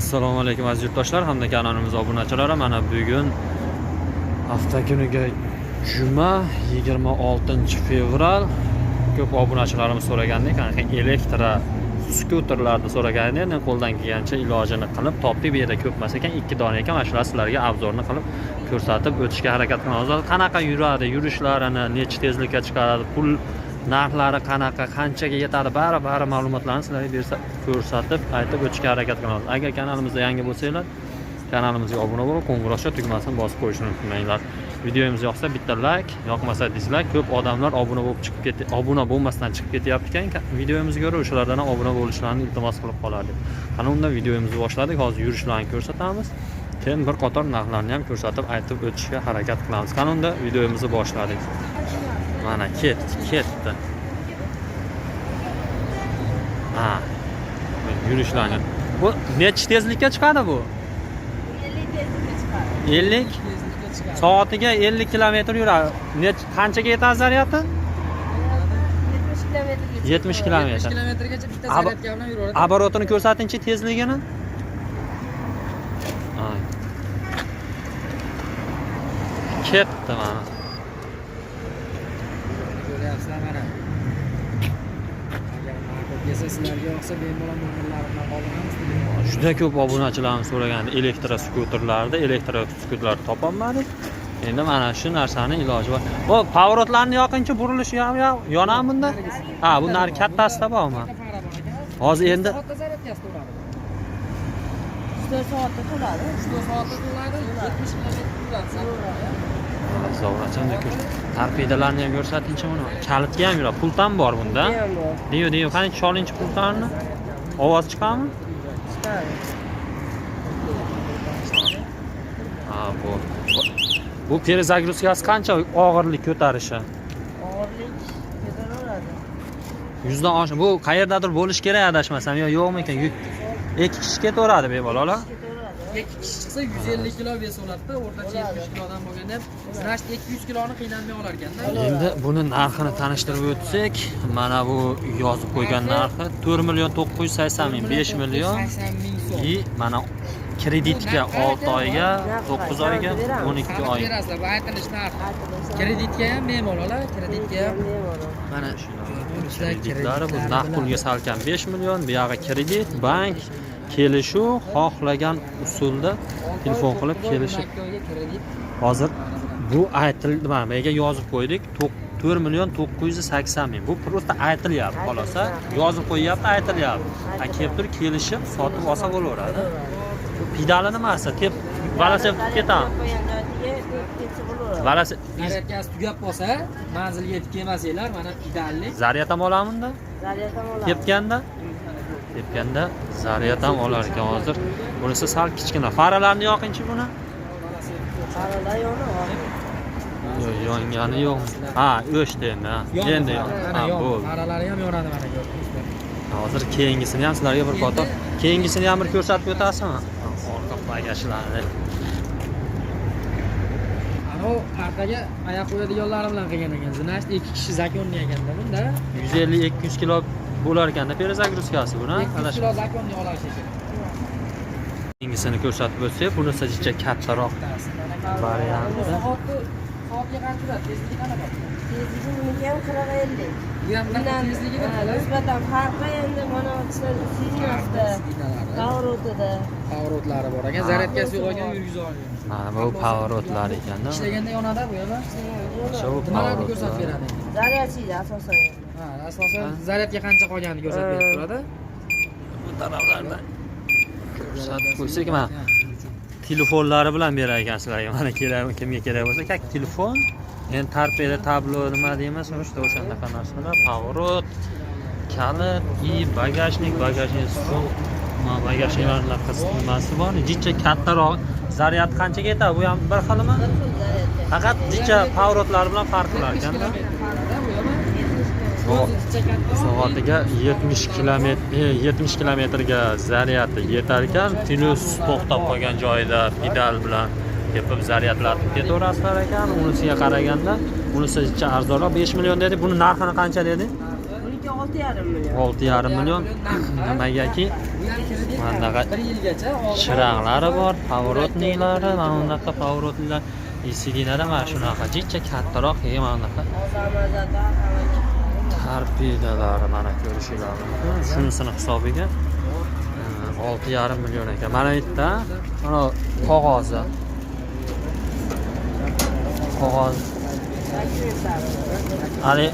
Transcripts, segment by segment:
assalomu alaykum aziz yurtdoshlar hamda kanalimiz obunachilari mana bugun hafta kuniga juma 26 fevral ko'p obunachilarimiz so'ragandek qanaqa elektro skuterlarni so'ragan endi qo'ldan kelgancha ilojini qilib topdik bu yerda ko'p emas ekan ikki dona ekan mana shular sizlarga obzorni qilib ko'rsatib o'tishga harakat qilamiz qanaqa yuradi yurishlarini necha tezlikka chiqaradi pul narxlari qanaqa qanchaga yetadi? Bari bari ma'lumotlarni sizlarga ko'rsatib aytib o'tishga harakat qilamiz. Agar kanalimizda yangi bo'lsanglar kanalimizga obuna bo'lib qo'ng'iroqcha tugmasini bosib qo'yishni unutmanglar videomiz yoqsa bitta layk yoqmasa dizlayk ko'p odamlar obuna bo'lib chiqib ket obuna bo'lmasdan chiqib ketyapti ekan. Videomizni ko'rib o'shalardan ham obuna bo'lishlarini iltimos qilib qolardik. Qani unda videomizni boshladik. Hozir yurishlarni ko'rsatamiz. Keyin bir qator narxlarni ham ko'rsatib aytib o'tishga harakat qilamiz. Qani unda videomizni boshladik mana ketdi ketdi ha yurishlarni bu nechi tezlikka chiqadi bu 50 soatiga 50 kilometr yuradi Nech- qanchaga yetadi zaryadi 70 kilometr kilometrgacha bitta Aba- zaryadka bilan yuraveradi. оборотini ko'rsatingchi tezligini Ay. ketdi mana yasa sizlarga o'xshab bemalol umrlarini qoldiramiz juda ko'p obunachilarimiz so'ragan elektro skuterlarni elektro skuterlar topolmadik endi mana shu narsani iloji bor bu pavorotlarni yoqinchi burilishi ham yonami bunda. Ha bunlar kattasida bormi hozir endi uch to'rt soatda to'ladi uch soatda to'ladi yetmish kilometr yuradi zovrachanda ko'r torpedalarni ham ko'rsatingchi buni kalitga ham yuradi pultam bor bunda Ham bor. deyu deyu qani cholinchi pultlarni ovoz chiqadimi Chiqadi. ha bu bu перезагрузкasi qancha og'irlik ko'tarishi Og'irlik ko'taraveradi. yuzdan oshiq bu qayerdadir bo'lishi kerak adashmasam yo yo'qmi ekan yuk ikki kishi ketaveradi bemalol a? Ketaveradi. Ikki kishi chiqsa 150 kilo vес oladida, o'rtacha 70 kilodan bo'lganda значит 200 kiloni qiynalmay olar ekanda. endi buni narxini tanishtirib o'tsak mana bu yozib qo'ygan narxi to'rt million to'qqiz yuz sakson ming besh million 80 ming so'm. и mana kreditga olti oyga to'qqiz oyga o'n ikki Qanaqa oy berasizlar? Bu aytilish narxi. Aytib Kreditga ham bemalol, a? kreditga ham mana kreditlari bu naqd pulga salkam besh million buyog'i kredit bank kelishuv xohlagan usulda telefon qilib kelishib kredit hozir bu aytildi mana bu yerga yozib qo'ydik to'q- to'rt million to'qqiz yuz sakson ming bu просто aytilyapti xolos a yozib qo'yyapti aytilyapti a kelib turib kelishib sotib olsa bo'laveradi bu pedali nimasi tep velosiped ketami velosiped zaryadkasi tugab qolsa manzilga yetib kelmasanglar mana pedalli zaryad ham olamizda tepganda tepganda zaryad ham olar ekan hozir. Bunisi sal kichkina. Faralarni yoqingchi buni? Faralar yo'q yongani yo'q. Ha o'chdi endi endi ha bo'ldi. Faralari ham yonadi mana hozir keyingisini ham sizlarga bir foto. Keyingisini ham bir ko'rsatib o'tasizmi? Orqa pagashlari anavi arqaga oyoq qo'yadiganlari bilan qilgan ekan. Zinashni ikki kishi zakonniy ekanda bunda. Yuz ellik ikki yuz kilo bo'lar ekanda перезагрузкasi buni ikki yuz kilo zakonni olish ekan keyingisini ko'rsatib o'tsak bunisi jicha kattaroq varianti soatni soatga qancha turadi tezligi qanaqa Bizim ülkem qirq ellik nisbatan farqi endi mana sizni hafta pavorotida povorotlari bor ekan zaryadkasi yo'q ekan yurgiza olmaymiz mana bu pavorotlar ekanda ishlaganda yonadi bu ham o'sha bu nimalarni ko'rsatib beradi zaryadchida asosan ha asosan zaryadga qancha qolganini ko'rsatib berib turadi bu taraflarda. Ko'rsatib qo'ysak mana telefonlari bilan berar ekan sizlarga mana kerak kimga kerak bo'lsa как telefon endi torpeda tablo nima deymiz işte o'shanaqa narsalar поворот kalit и bagajnik bagajnik stol mana bagajniklarni nimasi bor jicha kattaroq zaryad qanchaga yetadi bu ham bir xilmi Bir xil zaryadka. faqat jicha поворотlar bilan farq qilar ekanda soatiga 70 kilometr 70 kilometrga zaryadi yetar ekan plyus to'xtab qolgan joyida pedal bilan tepib zaryadlatib ketaverasizlar ekan unisiga qaraganda bunisi arzonroq 5 million dedik buni narxini qancha dedik Buniki olti olti yarim million olti yarim million nimagaki Bu ham kredit Bunaqa bir yilgacha oldi. chiroqlari bor поворотнийлari mana bunaqa поворотнийлар eshiklari mana shunaqa jicha kattaroq e mana bunaqa ozamazada torpedalari mana ko'rishinglar mumkin. Shunisini hisobiga e, olti yarim million ekan. Mana bu yerda mana qog'ozi qog'oz. Hali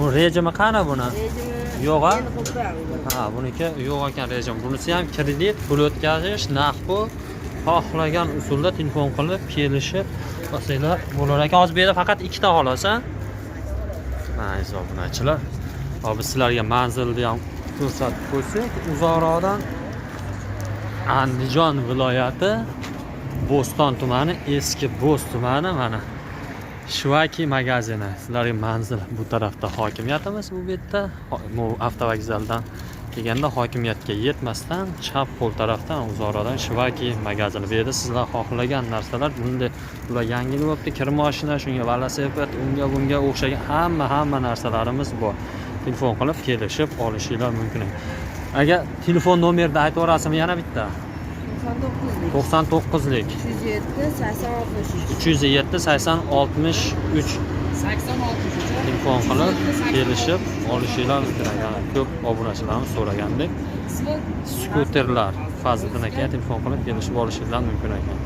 u rejimi qani buni? Yo'q, a? ha buniki yo'q ekan rejim. Bunisi ham kredit pul o'tkazish naqd pul xohlagan usulda telefon qilib kelishib olsanglar bo'lar ekan. Hozir bu yerda faqat ikkita xolos a? Mana aziz obunachilar. Hozir biz sizlarga manzilni ham ko'rsatib qo'ysak uzoqroqdan andijon viloyati bo'ston tumani eski bo'z tumani mana. Shvaki magazini. Sizlarga manzil. Bu tarafda hokimiyatimiz bu yerda. Bu avtovokzaldan kelganda hokimiyatga yetmasdan chap qo'l tarafdan uzoqroqdan shvaki magazini bu yerda sizlar xohlagan narsalar bunday. Bular yangi bo'libdi? Kir moshina shunga velosiped unga bunga o'xshagan hamma hamma narsalarimiz bor. Telefon qilib kelishib olishinglar mumkin. Agar telefon nomerni aytib yuborasizmi yana bitta? To'qson to'qqizlik. 99lik uch yuz yetti sakson oltmish uch uch yuz yetti sakson oltmish uch 86 telefon qilib kelishib olishinglar ekan ko'p obunachilarimiz so'ragandek skuterlar fazliddin aka telefon qilib kelishib olishinglar mumkin ekan